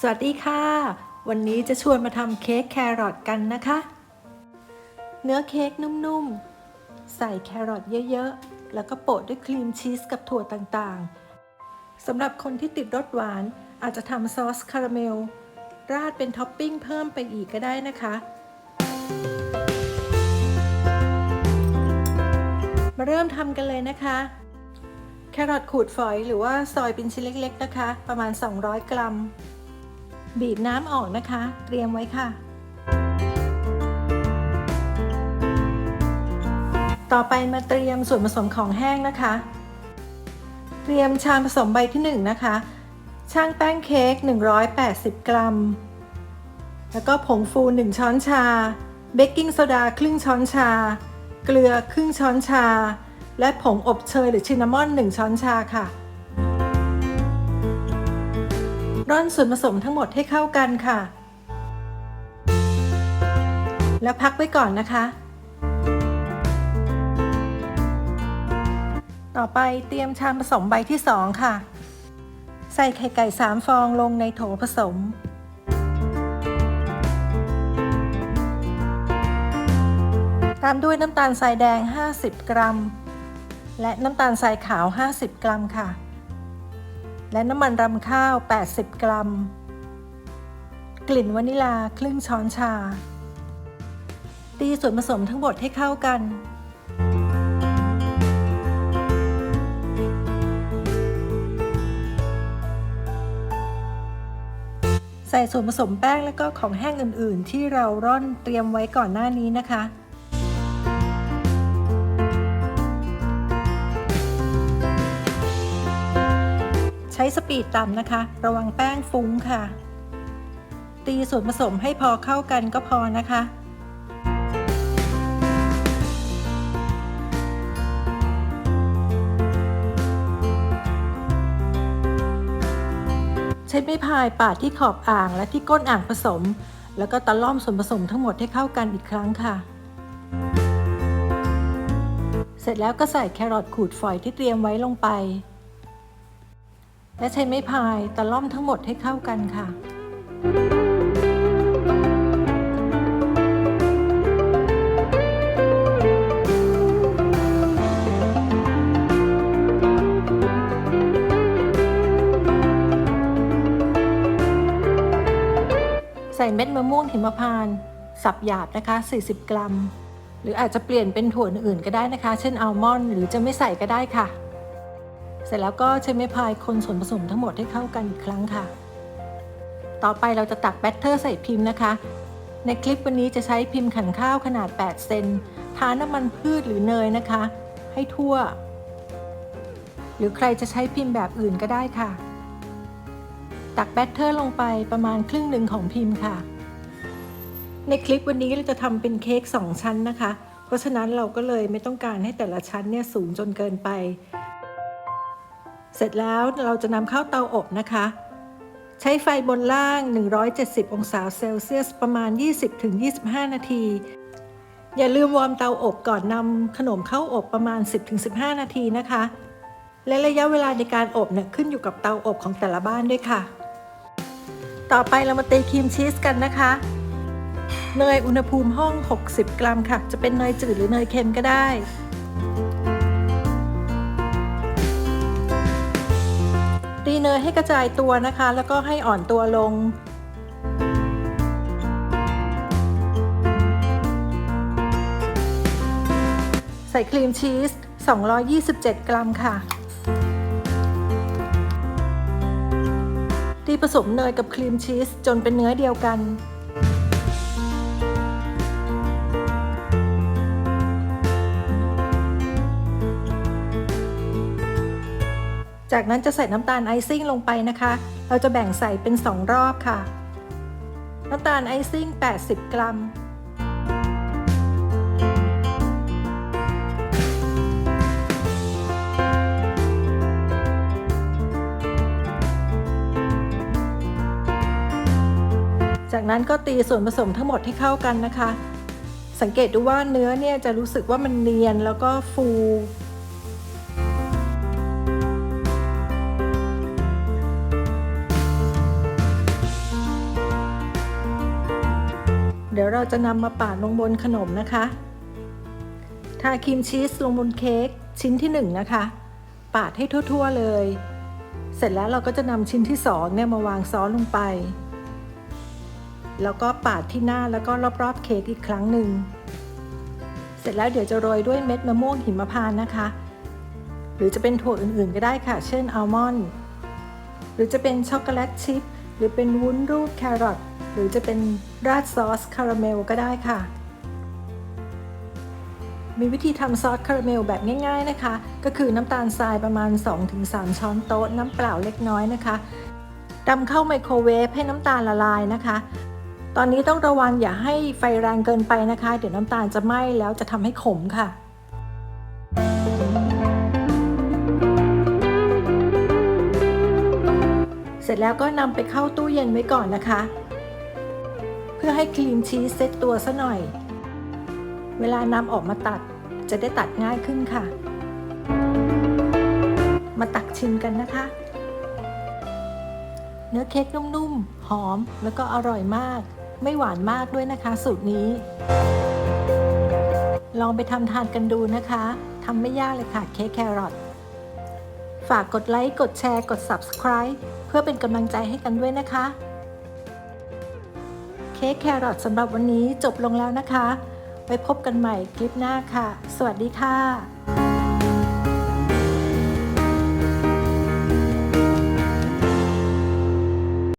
สวัสดีค่ะ วันนี้จะชวนมาทำเค้กแครอทกันนะคะ เนื้อเค้กนุ่มๆ ใส่แครอทเยอะๆ แล้วก็โปะด้วยครีมชีสกับถั่วต่างๆสำหรับคนที่ติดรสหวานอาจจะทำซอสคาราเมล ราดเป็นท็อปปิ้งเพิ่มไปอีกก็ได้นะคะ มาเริ่มทำกันเลยนะคะ แครอทขูดฝอยหรือว่าซอยเป็นชิ้นเล็ก ๆ นะคะ ประมาณ 200 กรัม บีบน้ำออกนะคะ เตรียมไว้ค่ะ ต่อไปมาเตรียมส่วนผสมของแห้งนะคะ เตรียมชามผสมใบที่ 1 นะคะ ช่างแป้งเค้ก 180 กรัม แล้วก็ผงฟู 1 ช้อนชา เบกกิ้งโซดาครึ่งช้อนชา เกลือครึ่งช้อนชา และผงอบเชยหรือชินนามอน 1 ช้อนชาค่ะ ร่อนส่วนผสมทั้งหมดให้เข้ากันค่ะ แล้วพักไว้ก่อนนะคะ ต่อไปเตรียมชามผสมใบที่ 2 ค่ะ ใส่ไข่ไก่3ฟองลงในโถผสมตามด้วยน้ำตาลทรายแดง 50 กรัม และน้ำตาลทรายขาว 50 กรัมค่ะ และน้ำมันรำข้าว 80 กรัม กลิ่นวานิลาครึ่งช้อนชา ตีส่วนผสมทั้งหมดให้เข้ากันใส่ส่วนผสมแป้งแล้วก็ของแห้งอื่น ๆ ที่เราร่อนเตรียมไว้ก่อนหน้านี้นะคะ ใช้สปีดต่ำนะคะ ระวังแป้งฟุ้งค่ะ ตีส่วนผสมให้พอเข้ากันก็พอนะคะใช้ไม้พายปาดที่ขอบอ่างและที่ก้นอ่างผสม แล้วก็ตะล่อมส่วนผสมทั้งหมดให้เข้ากันอีกครั้งค่ะ เสร็จแล้วก็ใส่แครอทขูดฝอยที่เตรียมไว้ลงไป และใช้ไม้พายตะล่อมทั้งหมดให้เข้ากันค่ะใส่เม็ดมะม่วงหิมพานต์สับหยาบนะคะ 40 กรัม หรืออาจจะเปลี่ยนเป็นถั่วอื่นก็ได้นะคะ เช่นอัลมอนด์หรือจะไม่ใส่ก็ได้ค่ะ เสร็จแล้วก็ใช้ไม้พายคนส่วนผสมทั้งหมดให้เข้ากันอีกครั้งค่ะ ต่อไปเราจะตักแบตเตอร์ใส่พิมพ์นะคะ ในคลิปวันนี้จะใช้พิมพ์ขันข้าวขนาด 8 เซน ทาน้ำมันพืชหรือเนยนะคะ ให้ทั่ว หรือใครจะใช้พิมพ์แบบอื่นก็ได้ค่ะ ตักแบตเตอร์ลงไปประมาณครึ่งหนึ่งของพิมพ์ค่ะ ในคลิปวันนี้เราจะทำเป็นเค้ก2ชั้นนะคะ เพราะฉะนั้นเราก็เลยไม่ต้องการให้แต่ละชั้นเนี่ยสูงจนเกินไป เสร็จแล้วเราจะนำเข้าเตาอบนะคะ ใช้ไฟบนล่าง 170 องศาเซลเซียส ประมาณ 20-25 นาที อย่าลืมวอร์มเตาอบก่อนนำขนมเข้าอบประมาณ 10-15 นาทีนะคะ และระยะเวลาในการอบเนี่ยขึ้นอยู่กับเตาอบของแต่ละบ้านด้วยค่ะ ต่อไปเรามาตีครีมชีสกันนะคะ เนยอุณหภูมิห้อง 60 กรัมค่ะ จะเป็นเนยจืดหรือเนยเค็มก็ได้ ตีเนยให้กระจายตัวนะคะ แล้วก็ให้อ่อนตัวลง ใส่ครีมชีส 227 กรัมค่ะ ตีผสมเนยกับครีมชีสจนเป็นเนื้อเดียวกัน จากนั้นจะใส่น้ำตาลไอซิ่งลงไปนะคะ เราจะแบ่งใส่เป็น 2 รอบค่ะ น้ำตาลไอซิ่ง 80 กรัม จากนั้นก็ตีส่วนผสมทั้งหมดให้เข้ากันนะคะ สังเกตดูว่าเนื้อเนี่ยจะรู้สึกว่ามันเนียนแล้วก็ฟู ดี๋ยวเราจะนำมาปาดลงบนขนมนะคะ ทาครีมชีสลงบนเค้กชิ้นที่1นะคะ ปาดให้ทั่วๆเลย เสร็จแล้วเราก็จะนำชิ้นที่2เนี่ยมาวางซ้อนลงไป แล้วก็ปาดที่หน้าแล้วก็รอบๆเค้กอีกครั้งหนึ่ง เสร็จแล้วเดี๋ยวจะโรยด้วยเม็ดมะม่วงหิมพานต์นะคะ หรือจะเป็นถั่วอื่นๆก็ได้ค่ะ เช่นอัลมอนด์ หรือจะเป็นช็อกโกแลตชิพ หรือเป็นวุ้นรูปแครอทหรือจะเป็นราดซอสคาราเมลก็ได้ค่ะ มีวิธีทำซอสคาราเมลแบบง่าย ๆนะคะ ก็คือน้ำตาลทรายประมาณ 2-3 ช้อนโต๊ะ น้ำเปล่าเล็กน้อยนะคะดำเข้าไมโครเวฟให้น้ำตาลละลายนะคะ ตอนนี้ต้องระวังอย่าให้ไฟแรงเกินไปนะคะ เดี๋ยวน้ำตาลจะไหม้แล้วจะทำให้ขมค่ะ จแล้วก็นำไปเข้าตู้เย็นไว้ก่อนนะคะ เพื่อให้ครีมชีสเซ็ตตัวซะหน่อย เวลานำออกมาตัดจะได้ตัดง่ายขึ้นค่ะ มาตักชิมกันนะคะ เนื้อเค้กนุ่มๆ หอมแล้วก็อร่อยมาก ไม่หวานมากด้วยนะคะ สูตรนี้ ลองไปทำทานกันดูนะคะทำไม่ยากเลยค่ะเค้กแครอท ฝากกดไลค์ กดแชร์ กด Subscribe เพื่อเป็นกำลังใจให้กันด้วยนะคะ เค้กแครอทสำหรับวันนี้จบลงแล้วนะคะ ไปพบกันใหม่คลิปหน้าค่ะ สวัสดีค่ะ